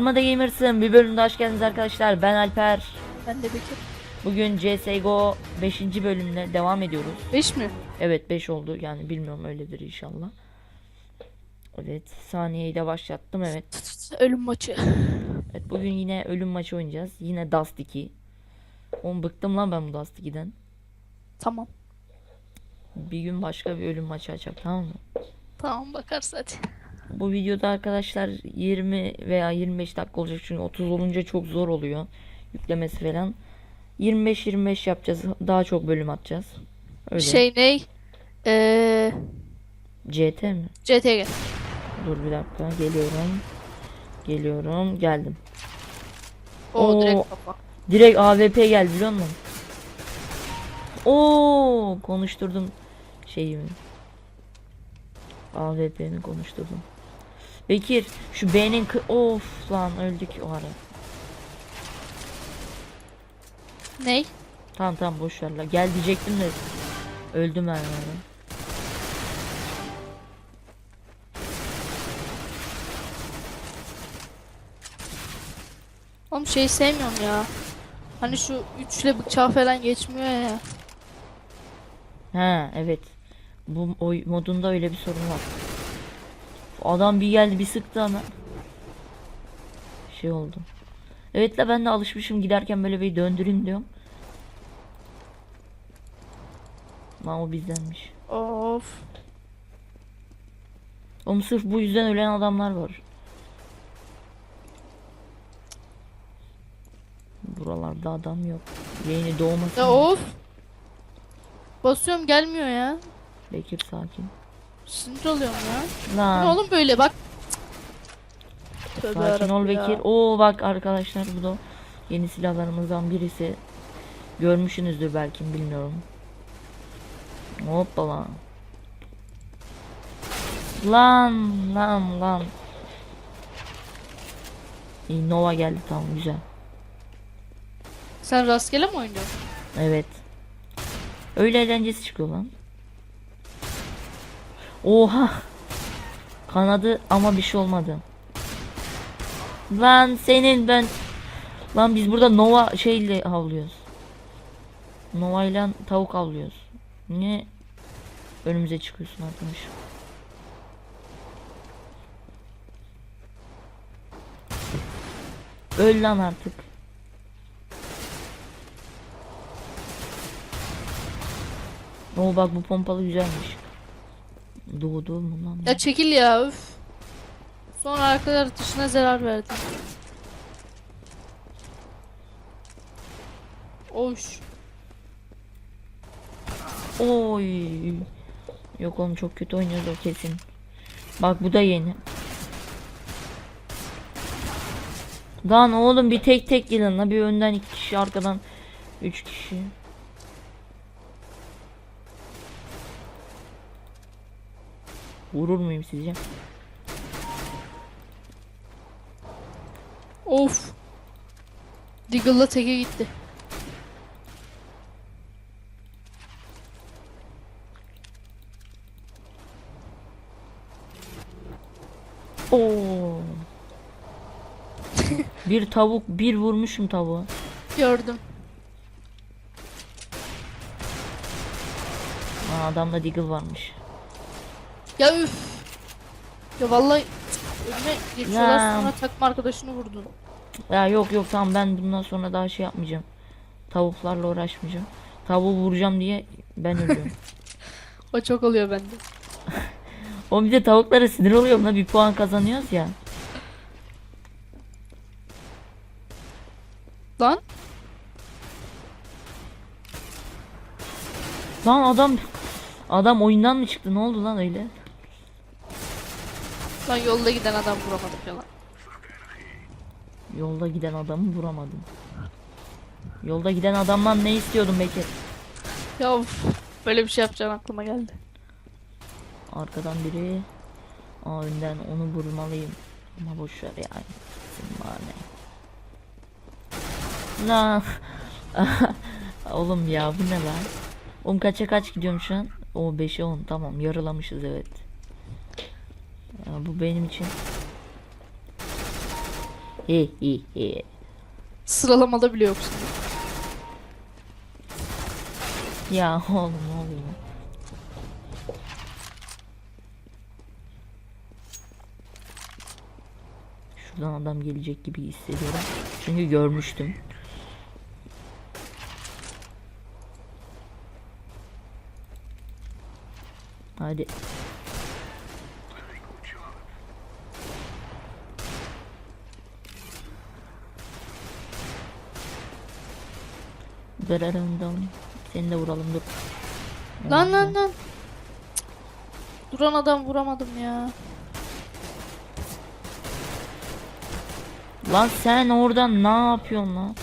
Armada Gamers'ın bir bölümde hoş geldiniz arkadaşlar. Ben Alper. Ben de Bekir. Bugün CSGO 5. bölümle devam ediyoruz. 5 mi? Evet 5 oldu yani bilmiyorum öyledir inşallah. Evet saniyeyi de başlattım evet. Ölüm maçı. Evet bugün yine ölüm maçı oynayacağız. Yine Dust 2. Oğlum bıktım lan ben bu Dust 2'den. Tamam. Bir gün başka bir ölüm maçı açacak tamam mı? Tamam bakarız hadi. Bu videoda arkadaşlar 20 veya 25 dakika olacak çünkü 30 olunca çok zor oluyor yüklemesi falan. 25-25 yapacağız. Daha çok bölüm atacağız. Öyle. Şey ney? Eee CT mi? CTG. Dur bir dakika geliyorum. Geliyorum. Geldim. O Oo. direkt kafa. Direkt AWP geldi biliyor musun? Oo konuşturdum şeyimi. AWP'mi konuşturdum. Bekir şu B'nin of lan öldük o ara. Ney? Tamam tamam boş ver la. Gel diyecektim de öldüm ben yani. Oğlum şey sevmiyorum ya. Hani şu üçle bıçağı falan geçmiyor ya. Ha evet. Bu oy modunda öyle bir sorun var. Adam bir geldi bir sıktı ama. Şey oldu. Evet la ben de alışmışım giderken böyle bir döndüreyim diyorum. Lan o bizdenmiş. Of. Oğlum sırf bu yüzden ölen adamlar var. Buralarda adam yok. Yeni doğmasın. Ya of. Basıyorum gelmiyor ya. Bekir sakin. Sinir oluyorum ya. Bu ne Lan oğlum böyle bak. Tövbe sakin ol ya. Bekir. Oo bak arkadaşlar bu da yeni silahlarımızdan birisi. Görmüşsünüzdür belki bilmiyorum. Hoppala. Lan lan lan. İyi Nova geldi tamam güzel. Sen rastgele mi oynuyorsun? Evet. Öyle eğlencesi çıkıyor lan. Oha. Kanadı ama bir şey olmadı. Lan senin ben Lan biz burada Nova şeyle avlıyoruz. Nova ile tavuk avlıyoruz. Niye önümüze çıkıyorsun arkadaş? Öl lan artık. Oo bak bu pompalı güzelmiş. Doğdu mu lan? Ya çekil ya üf. Sonra arkalar dışına zarar verdi. Oş. Oy. Yok oğlum çok kötü oynuyoruz o kesin. Bak bu da yeni. Lan oğlum bir tek tek gelin la bir önden iki kişi arkadan üç kişi. Vurur muyum sizce? Of. Diggle'la teke gitti. Oo. bir tavuk bir vurmuşum tavuğu. Gördüm. Aa, adamda deagle varmış. Ya üf. Ya vallahi önüme geçiyorlar Ya. sonra takma arkadaşını vurdun. Ya yok yok tamam ben bundan sonra daha şey yapmayacağım. Tavuklarla uğraşmayacağım. Tavuğu vuracağım diye ben ölüyorum. O çok oluyor bende. o bir de tavuklara sinir oluyorum da bir puan kazanıyoruz ya. Lan Lan adam adam oyundan mı çıktı? Ne oldu lan öyle? Lan yolda giden adam vuramadık ya lan. Yolda giden adamı vuramadım. Yolda giden adamdan ne istiyordun Bekir? Ya uf, böyle bir şey yapacağın aklıma geldi. Arkadan biri. Aa önden onu vurmalıyım. Ama boş ver. Senin bana ne? Oğlum ya bu ne lan? Oğlum kaça kaç gidiyorum şu an? O 5'e 10 tamam yarılamışız evet. Ya bu benim için. He he he. Sıralamada bile yoksun. Ya oğlum ne oluyor? Şuradan adam gelecek gibi hissediyorum. Çünkü görmüştüm. Hadi. Dararından. Seni de vuralım dur. Lan lan lan. Cık. Duran adam vuramadım ya. Lan sen oradan ne yapıyorsun lan?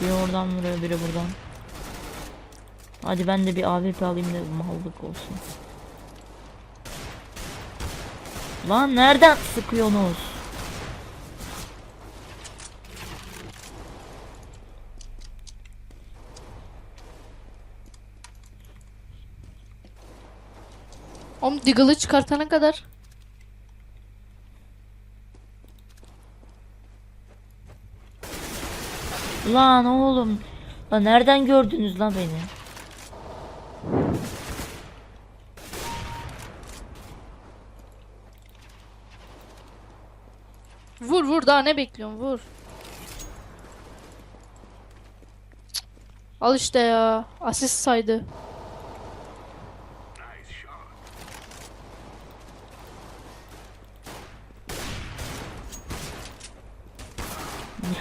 Biri oradan vuruyor biri buradan. Hadi ben de bir AWP alayım da mallık olsun. Lan nereden sıkıyorsunuz? Oğlum Diggle'ı çıkartana kadar. Lan oğlum. Lan nereden gördünüz lan beni? Vur vur daha ne bekliyorsun vur. Al işte ya. Asist saydı.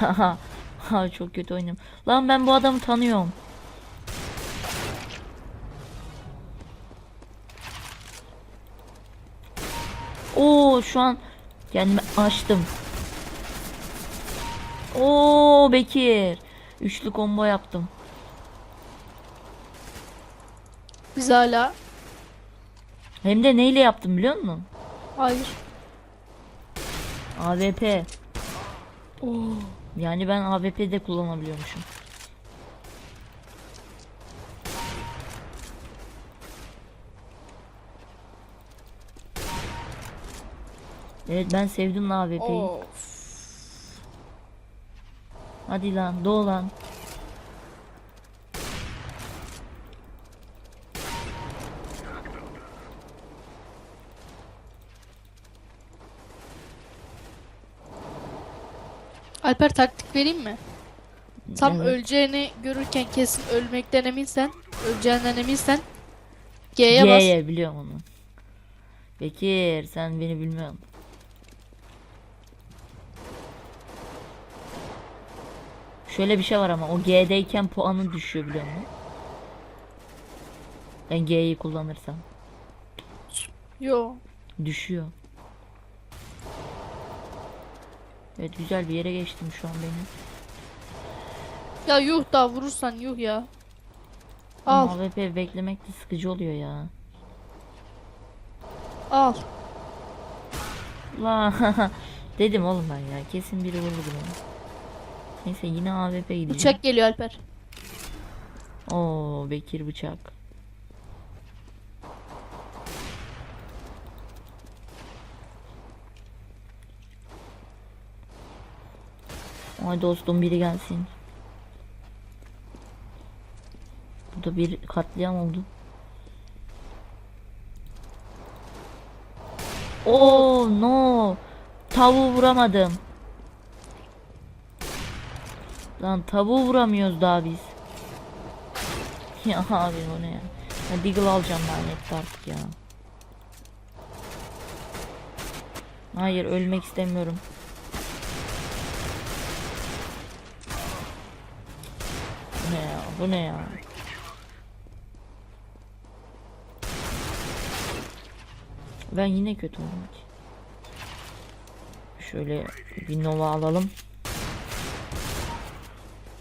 Ya ha, çok kötü oynuyorum. Lan ben bu adamı tanıyorum. Oo şu an kendimi açtım. Oo Bekir. Üçlü combo yaptım. Biz hala. Hem de neyle yaptım biliyor musun? Hayır. AWP. Oo. Yani ben AWP de kullanabiliyormuşum. Evet ben sevdim AWP'yi. Hadi lan doğ lan. Alper taktik vereyim mi? Tam Evet. öleceğini görürken kesin ölmekten eminsen, öleceğinden eminsen G'ye bas. G'ye biliyorum onu. Bekir sen beni bilmiyorsun. Şöyle bir şey var ama o G'deyken puanın düşüyor biliyor musun? Ben G'yi kullanırsam Yo. düşüyor. Evet güzel bir yere geçtim şu an benim. Ya yuh daha vurursan yuh ya. Ama Al, AWP beklemek de sıkıcı oluyor ya. al. La dedim oğlum ben ya kesin biri vurdu beni. Neyse yine AWP gideceğim. Bıçak geliyor Alper. Oo Bekir bıçak. Ay dostum biri gelsin. Burada bir katliam oldu. Oh no. Tavuğu vuramadım. Lan tavuğu vuramıyoruz daha biz. Ya abi o ne ya? ya Deagle alacağım yeter artık ya. Hayır ölmek istemiyorum. Bu ne ya? Ben yine kötü oldum ki. Şöyle bir Nova alalım.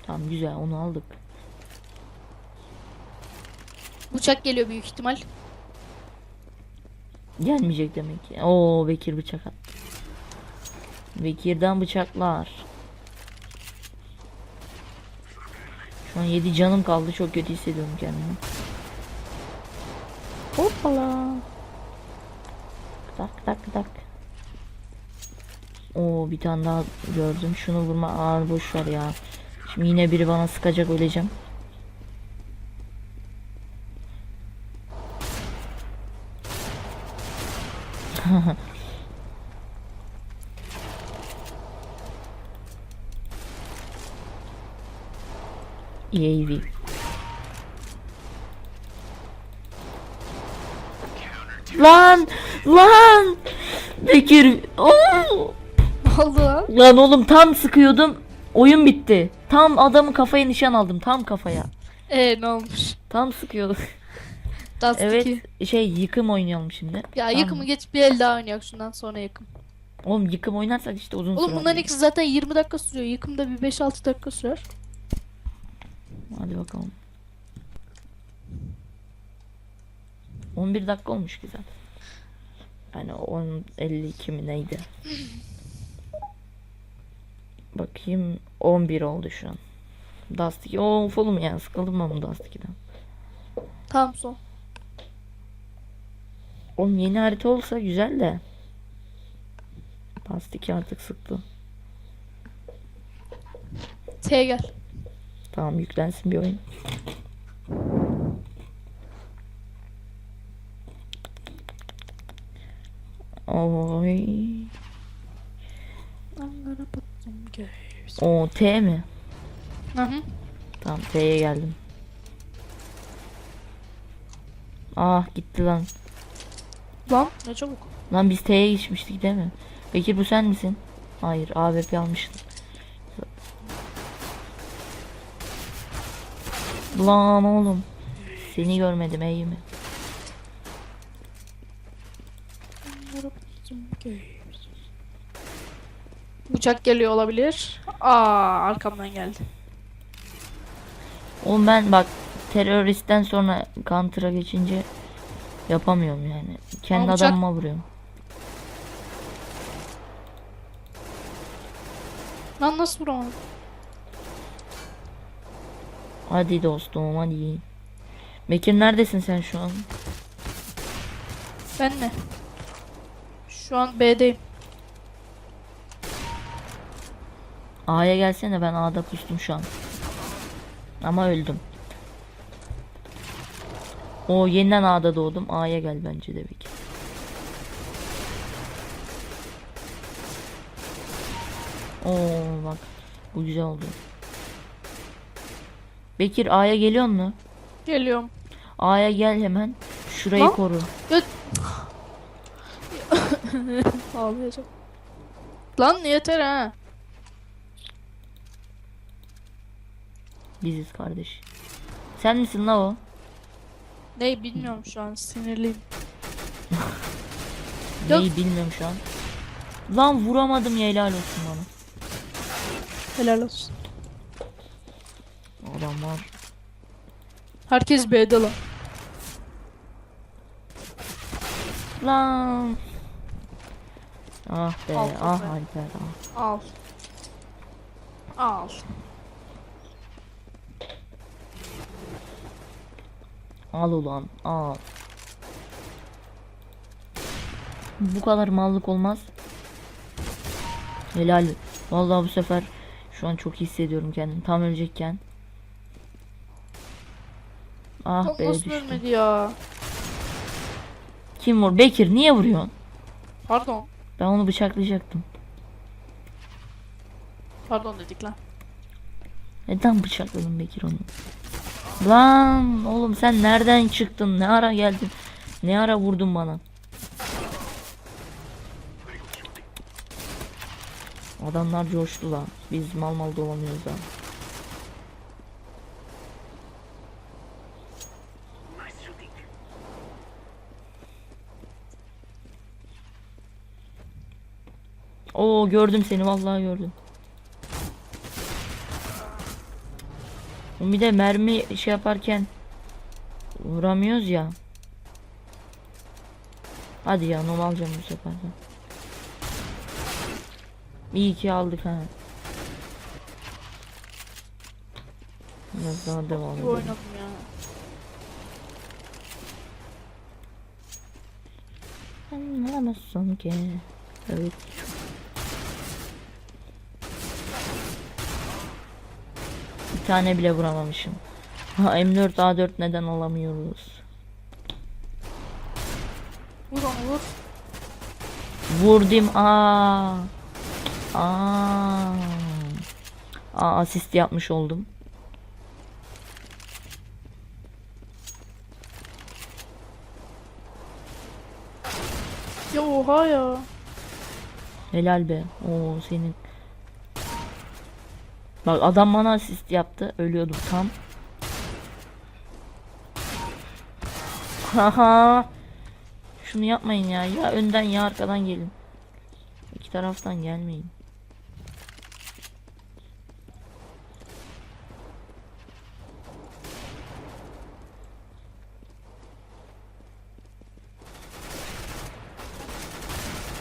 Tamam güzel onu aldık. Bıçak geliyor büyük ihtimal. Gelmeyecek demek ki. Oo Bekir bıçak attı. Bekir'den bıçaklar. Şu an 7 canım kaldı. Çok kötü hissediyorum kendimi. Hoppala. Tak tak tak. Oo bir tane daha gördüm. Şunu vurma. Aa boş ver ya. Şimdi yine biri bana sıkacak öleceğim. EAV. Lan! Lan! Bekir! Oo! Oldu lan? Oğlum tam sıkıyordum. Oyun bitti. Tam adamın kafaya nişan aldım. Tam kafaya. Ee ne olmuş? Tam sıkıyordum. Dust evet 2. şey yıkım oynayalım şimdi. Ya Tamam. yıkımı geç bir el daha oynayak şundan sonra yıkım. Oğlum yıkım oynarsak işte uzun Oğlum bunların ikisi zaten 20 dakika sürüyor. Yıkım da bir 5-6 dakika sürer. Hadi bakalım. 11 dakika olmuş güzel. Yani 10 52 mi neydi? Bakayım 11 oldu şu an. Dust 2. Of oğlum ya sıkıldım ben bu Dust 2'den. Tamam son. Oğlum yeni harita olsa güzel de. Dust 2 artık sıktı. T gel. Tamam yüklensin bir oyun. Oy. O T mi? Hı hı. Tamam T'ye geldim. Ah gitti lan. Lan ne çabuk. Lan biz T'ye geçmiştik değil mi? Bekir bu sen misin? Hayır AWP almıştın. Lan oğlum. Seni görmedim iyi mi? Uçak geliyor olabilir. Aa arkamdan geldi. Oğlum ben bak teröristten sonra Counter'a geçince yapamıyorum yani. Kendi Ama uçak- adamıma vuruyorum. Lan nasıl vuramadım? Hadi dostum hadi. Bekir neredesin sen şu an? Ben ne? Şu an B'deyim. A'ya gelsene ben A'da pustum şu an. Ama öldüm. O yeniden A'da doğdum. A'ya gel bence de Bekir. Oo bak. Bu güzel oldu. Bekir A'ya geliyor mu? Geliyorum. A'ya gel hemen. Şurayı Lan. koru. Ağlayacağım. Lan yeter ha. Biziz kardeş. Sen misin la o? Ney bilmiyorum şu an sinirliyim. Neyi bilmiyorum şu an. Lan vuramadım ya helal olsun bana. Helal olsun. Adam var. Herkes B'de lan. Lan. Ah be Al ah. Alper ah. Al. Al. Al ulan al. Bu kadar mallık olmaz. Helal. Vallahi bu sefer şu an çok iyi hissediyorum kendimi. Tam ölecekken. Ah be nasıl düştüm. ölmedi ya? Kim vur? Bekir niye vuruyorsun? Pardon. Ben onu bıçaklayacaktım. Pardon dedik lan. Neden bıçakladın Bekir onu? Lan oğlum sen nereden çıktın? Ne ara geldin? Ne ara vurdun bana? Adamlar coştu lan. Biz mal mal dolanıyoruz lan. Oo gördüm seni vallahi gördüm. Bir de mermi şey yaparken vuramıyoruz ya. Hadi ya nol alacağım bu sefer de. İyi ki aldık ha. Biraz daha devam edelim. oynadım ya. Anlamazsın ki. Evet. Bir tane bile vuramamışım. Ha, M4 A4 neden alamıyoruz? Vur onu vur. Vurdum. Aa. Aa. Aa asist yapmış oldum. Ya oha ya. Helal be. Oo senin. Bak adam bana asist yaptı. Ölüyordum tam. Haha. Şunu yapmayın ya. Ya önden ya arkadan gelin. İki taraftan gelmeyin.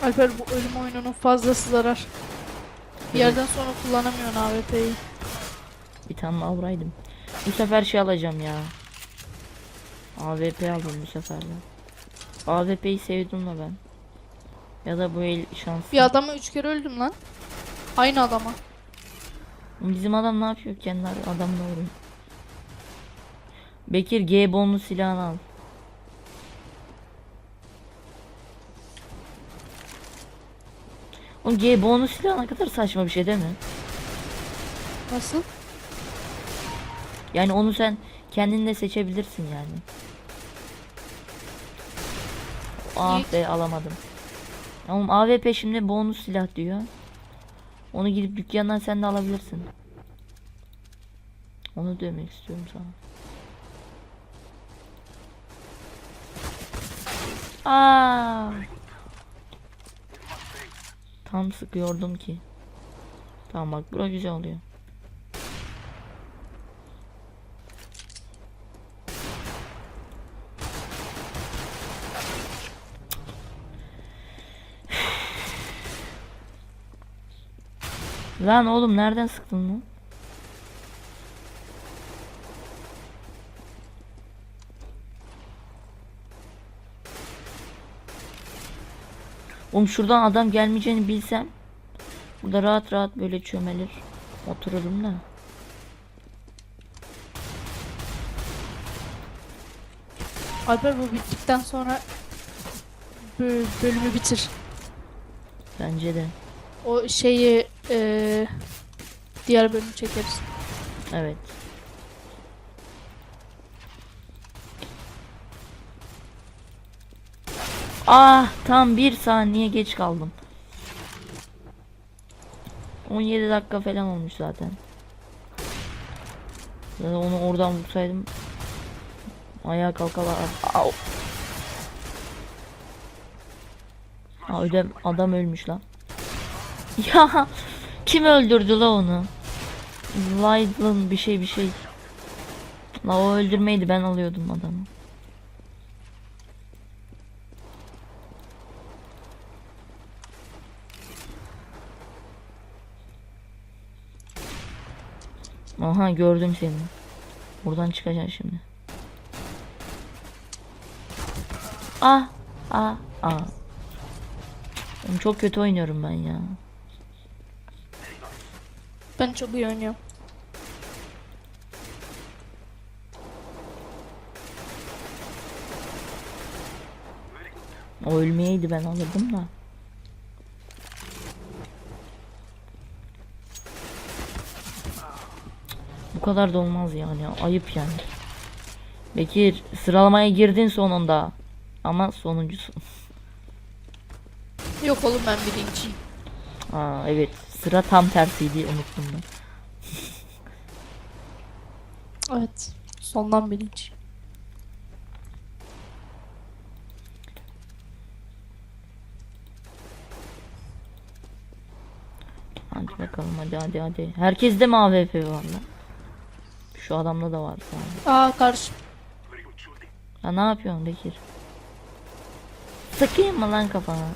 Alper bu ölüm oyununun fazlası zarar. Bir yerden sonra kullanamıyorsun AWP'yi. Bir tane avraydım. Bu sefer şey alacağım ya. AWP aldım bu sefer de. AWP'yi sevdim de ben. Ya da bu el şans. Bir adama üç kere öldüm lan. Aynı adama. Bizim adam ne yapıyor? Kendi adamla vuruyor. Bekir G bonus silahını al. O G bonus silahı ne kadar saçma bir şey değil mi? Nasıl? Yani onu sen kendin de seçebilirsin yani. Ah be alamadım. Oğlum AWP şimdi bonus silah diyor. Onu gidip dükkandan sen de alabilirsin. Onu demek istiyorum sana. Aa! Tam sıkıyordum ki. Tamam bak bura güzel oluyor. Lan oğlum nereden sıktın lan? Oğlum şuradan adam gelmeyeceğini bilsem burada rahat rahat böyle çömelir otururum da. Alper bu bittikten sonra bö- bölümü bitir. Bence de. O şeyi eee, diğer bölümü çekeriz. Evet. Ah tam bir saniye geç kaldım. 17 dakika falan olmuş zaten. Ya onu oradan vursaydım ayağa kalkalar. Au. Aa, öde adam ölmüş lan. Ya kim öldürdü la onu? Lydon bir şey bir şey. La o öldürmeydi ben alıyordum adamı. Aha gördüm seni. Buradan çıkacaksın şimdi. Ah ah ah. Oğlum çok kötü oynuyorum ben ya. Ben çok iyi oynuyorum. O ölmeyeydi ben alırdım da. Kadar da olmaz yani. Ayıp yani. Bekir sıralamaya girdin sonunda. Ama sonuncusun. Yok oğlum ben birinciyim. Aa evet. Sıra tam tersiydi unuttum ben. Evet. Sondan birinci. Hadi bakalım hadi hadi hadi. Herkeste mi AWP var lan? Şu adamda da var sadece. Aa karşı. Ya ne yapıyorsun Bekir? Sıkayım mı lan kafana?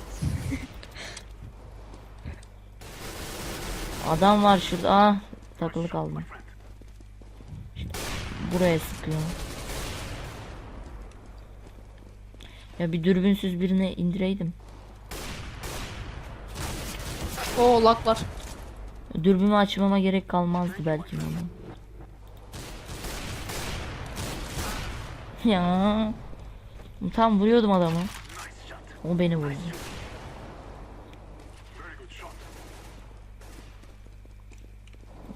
Adam var şurada. Ah takılı kaldım. İşte buraya sıkıyor. Ya bir dürbünsüz birine indireydim. Oo lak var. Dürbümü açmama gerek kalmazdı belki ama. Ya. Tam vuruyordum adamı. O beni vurdu.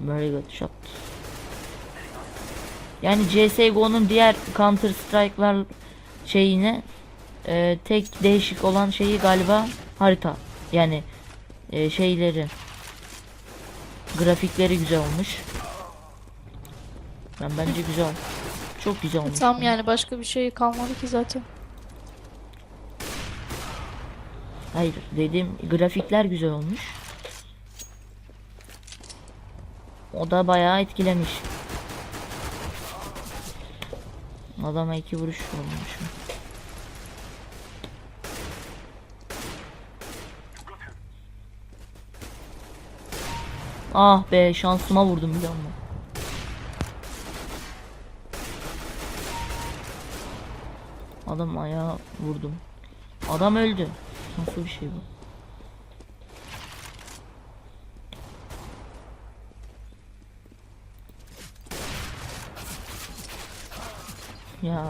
Very good shot. Yani CSGO'nun diğer Counter Strike'lar şeyine e, tek değişik olan şeyi galiba harita. Yani e, şeyleri grafikleri güzel olmuş. Ben bence güzel. Çok güzel olmuş. Tam yani başka bir şey kalmadı ki zaten. Hayır dedim grafikler güzel olmuş. O da bayağı etkilemiş. Adama iki vuruş vurmuş. Ah be şansıma vurdum bir anda. Adam ayağa vurdum. Adam öldü. Nasıl bir şey bu? Ya.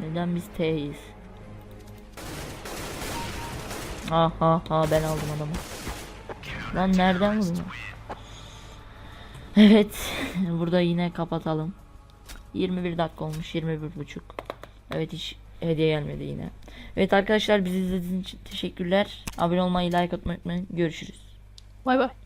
Neden biz T'yiz? Ha ha ha ben aldım adamı. Lan nereden vurdun? Evet. Burada yine kapatalım. 21 dakika olmuş 21 buçuk. Evet hiç hediye gelmedi yine. Evet arkadaşlar bizi izlediğiniz için teşekkürler. Abone olmayı like atmayı unutmayın. Görüşürüz. Bay bay.